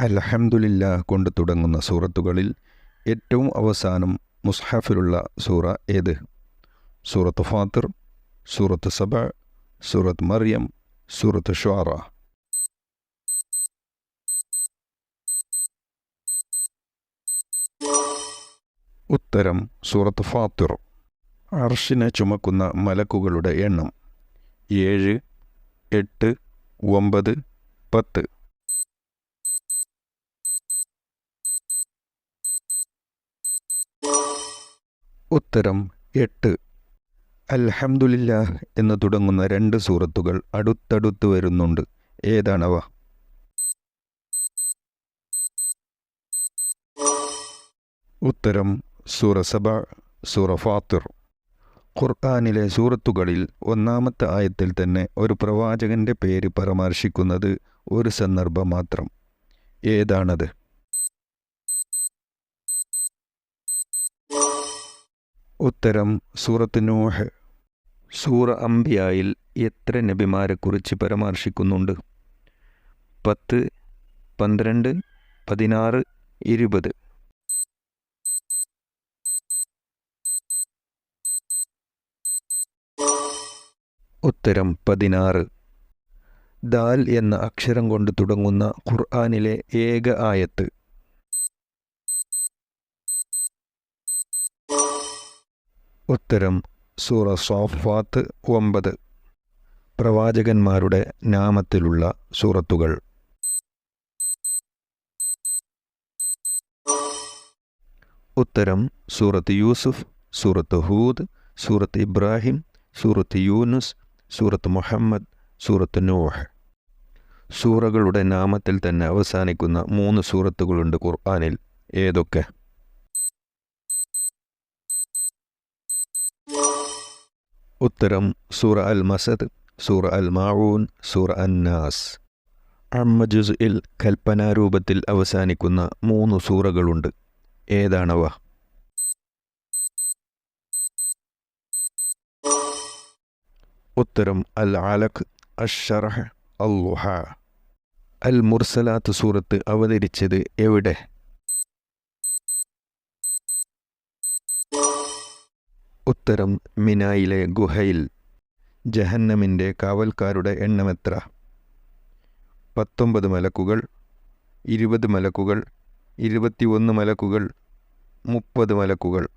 അൽഹംദുലില്ല കൊണ്ട് തുടങ്ങുന്ന സൂറത്തുകളിൽ ഏറ്റവും അവസാനം മുസ്ഹാഫിലുള്ള സൂറ ഏത്? സൂറത്ത് ഫാത്തിർ സൂറത്ത് സബ സൂറത്ത് മറിയം സൂറത്ത് ഷാറ ഉത്തരം സൂറത്ത് ഫാത്തിർ. അർഷിനെ ചുമക്കുന്ന മലക്കുകളുടെ എണ്ണം. ഏഴ് എട്ട് ഒമ്പത് പത്ത്. ഉത്തരം എട്ട്. അൽഹംദുലില്ല എന്ന് തുടങ്ങുന്ന രണ്ട് സൂറത്തുകൾ അടുത്തടുത്ത് വരുന്നുണ്ട്. ഏതാണവ? ഉത്തരം സൂറ സബ സൂറ ഫാത്തിർ. ഖുർആാനിലെ സൂറത്തുകളിൽ ഒന്നാമത്തെ ആയത്തിൽ തന്നെ ഒരു പ്രവാചകന്റെ പേര് പരാമർശിക്കുന്നത് ഒരു സന്ദർഭം മാത്രം. ഏതാണത്? ഉത്തരം സൂറത്ത് നൂഹ്. സൂറ അംബിയായിൽ എത്ര നബിമാരെക്കുറിച്ച് പരാമർശിക്കുന്നുണ്ട്? പത്ത് പന്ത്രണ്ട് പതിനാറ് ഇരുപത്. ഉത്തരം പതിനാറ്. ദാൽ എന്ന അക്ഷരം കൊണ്ട് തുടങ്ങുന്ന ഖുർആാനിലെ ഏക ആയത്ത്. ഉത്തരം സൂറ സോഫാത്ത് ഒമ്പത്. പ്രവാചകന്മാരുടെ നാമത്തിലുള്ള സൂറത്തുകൾ. ഉത്തരം സൂറത്ത് യൂസുഫ് സൂറത്ത് ഹൂദ് സൂറത്ത് ഇബ്രാഹിം സൂറത്ത് യൂനുസ് സൂറത്ത് മുഹമ്മദ് സൂറത്ത് നൂഹ്. സൂറകളുടെ നാമത്തിൽ തന്നെ അവസാനിക്കുന്ന മൂന്ന് സൂറത്തുകളുണ്ട് ഖുർആാനിൽ. ഏതൊക്കെ? ഉത്തരം സൂറ അൽ മസദ് സൂറ അൽ മാവൂൻ സൂറ അന്നാസ് അമ്മജുസ് ഇൽ കൽപ്പനാരൂപത്തിൽ അവസാനിക്കുന്ന മൂന്ന് സൂറകളുണ്ട്. ഏതാണവ? ഉത്തരം അൽ അലഖ് അഷറഹ് അല്ലുഹ അൽ മുർസലാത്ത് സൂറത്ത് അവതരിച്ചത് എവിടെ? ഉത്തരം മിനായിലെ ഗുഹയിൽ. ജഹന്നമിന്റെ കാവൽക്കാരുടെ എണ്ണമെത്ര പത്തൊമ്പത് മലക്കുകൾ ഇരുപത് മലക്കുകൾ ഇരുപത്തിയൊന്ന് മലക്കുകൾ മുപ്പത് മലക്കുകൾ.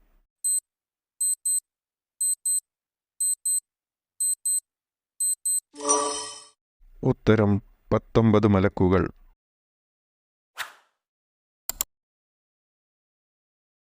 ഉത്തരം പത്തൊമ്പത് മലക്കുകൾ.